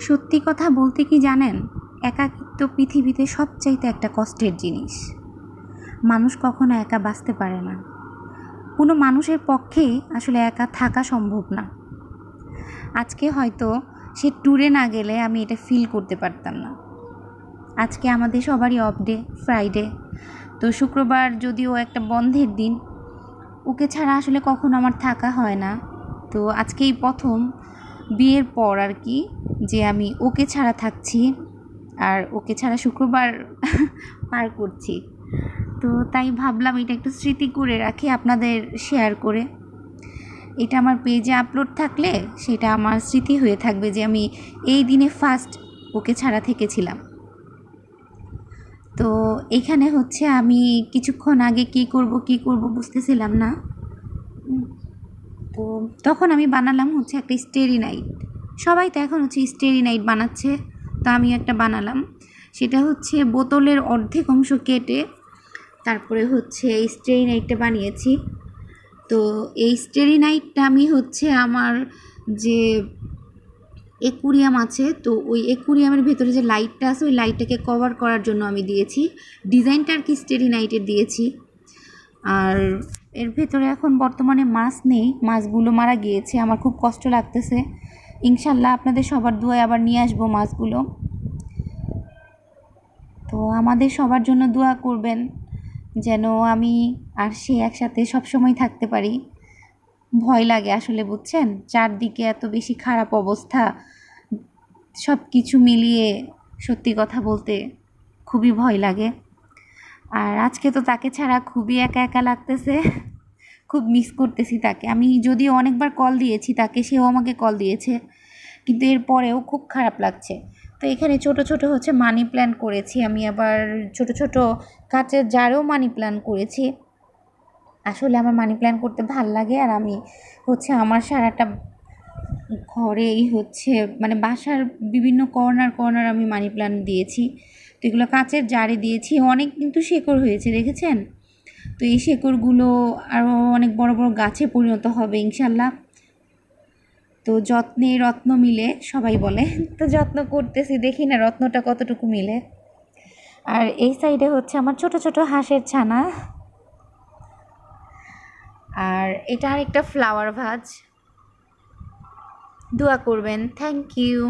সত্যি কথা বলতে কি জানেন? একাকিত্ব পৃথিবীতে সবচাইতে একটা কষ্টের জিনিস। মানুষ কখনো একা বাঁচতে পারে না। কোনো মানুষের পক্ষেই আসলে একা থাকা সম্ভব না। আজকে হয়তো সে ট্যুরে না গেলে আমি এটা ফিল করতে পারতাম না। আজকে আমাদের সবারই অফ ডে ফ্রাইডে তো শুক্রবার যদিও একটা বন্ধের দিন, ওকে ছাড়া আসলে কখনো আমার থাকা হয় না। তো আজকেই প্রথম বিয়ের পর আর কি যে আমি ওকে ছাড়া থাকছি আর ওকে ছাড়া শুক্রবার পার করছি। তো তাই ভাবলাম এটা একটু স্মৃতি করে রাখি, আপনাদের শেয়ার করে। এটা আমার পেজে আপলোড থাকলে সেটা আমার স্মৃতি হয়ে থাকবে যে আমি এই দিনে ফার্স্ট ওকে ছাড়া থেকেছিলাম। তো এখানে হচ্ছে আমি কিছুক্ষণ আগে কি করব কি করব বুঝতেছিলাম না। তো তখন আমি বানালাম হচ্ছে একটা স্টেরি নাইট সবাই তো এখন হচ্ছে স্টেরি নাইট বানাচ্ছে, তো আমি একটা বানালাম। সেটা হচ্ছে বোতলের অর্ধেক অংশ কেটে তারপরে হচ্ছে এই স্টেরি নাইটটা বানিয়েছি। তো এই স্টেরি নাইটটা আমি হচ্ছে আমার যে একুরিয়াম আছে, তো ওই একুরিয়ামের ভেতরে যে লাইটটা আছে, ওই লাইটটাকে কভার করার জন্য আমি দিয়েছি। ডিজাইনটা আর কি স্টেরি নাইটের দিয়েছি। আর এর ভেতরে এখন বর্তমানে মাছ নেই, মাছগুলো মারা গিয়েছে, আমার খুব কষ্ট লাগতেছে। ইনশাল্লাহ আপনাদের সবার দুয়ায় আবার নিয়ে আসব মাছগুলো। তো আমাদের সবার জন্য দোয়া করবেন, যেন আমি আর সে একসাথে সবসময় থাকতে পারি। ভয় লাগে আসলে, বুঝছেন? চারদিকে এত বেশি খারাপ অবস্থা সব কিছু মিলিয়ে সত্যি কথা বলতে খুবই ভয় লাগে। আর আজকে তো তাকে ছাড়া খুবই একা একা লাগতেছে। খুব মিস করতেছি তাকে। আমি যদিও অনেকবার কল দিয়েছি তাকে, সেও আমাকে কল দিয়েছে। কিন্তু এরপরেও খুব খারাপ লাগছে। তো এখানে ছোট ছোট হচ্ছে মানি প্ল্যান করেছি। আমি আবার ছোট ছোট কাচের জারেও মানি প্ল্যান করেছি। আসলে আমার মানি প্ল্যান করতে ভালো লাগে আর আমি হচ্ছে আমার সারাটা ঘরেই হচ্ছে মানে বাসার বিভিন্ন কর্নার কর্নার আমি মানি প্ল্যান্ট দিয়েছি। তো এগুলো কাঁচের জারে দিয়েছি, অনেক কিন্তু শেকড় হয়েছে, দেখেছেন? তো এই শেকড়গুলো আরও অনেক বড় বড় গাছে পরিণত হবে ইনশাল্লাহ। তো যত্নে রত্ন মিলে, সবাই বলে। তো যত্ন করতেছি, দেখি না রত্নটা কতটুকু মিলে। আর এই সাইডে হচ্ছে আমার ছোট ছোট হাঁসের ছানা। আর এটা আরেকটা ফ্লাওয়ার ভাজ দোয়া করবেন। Thank you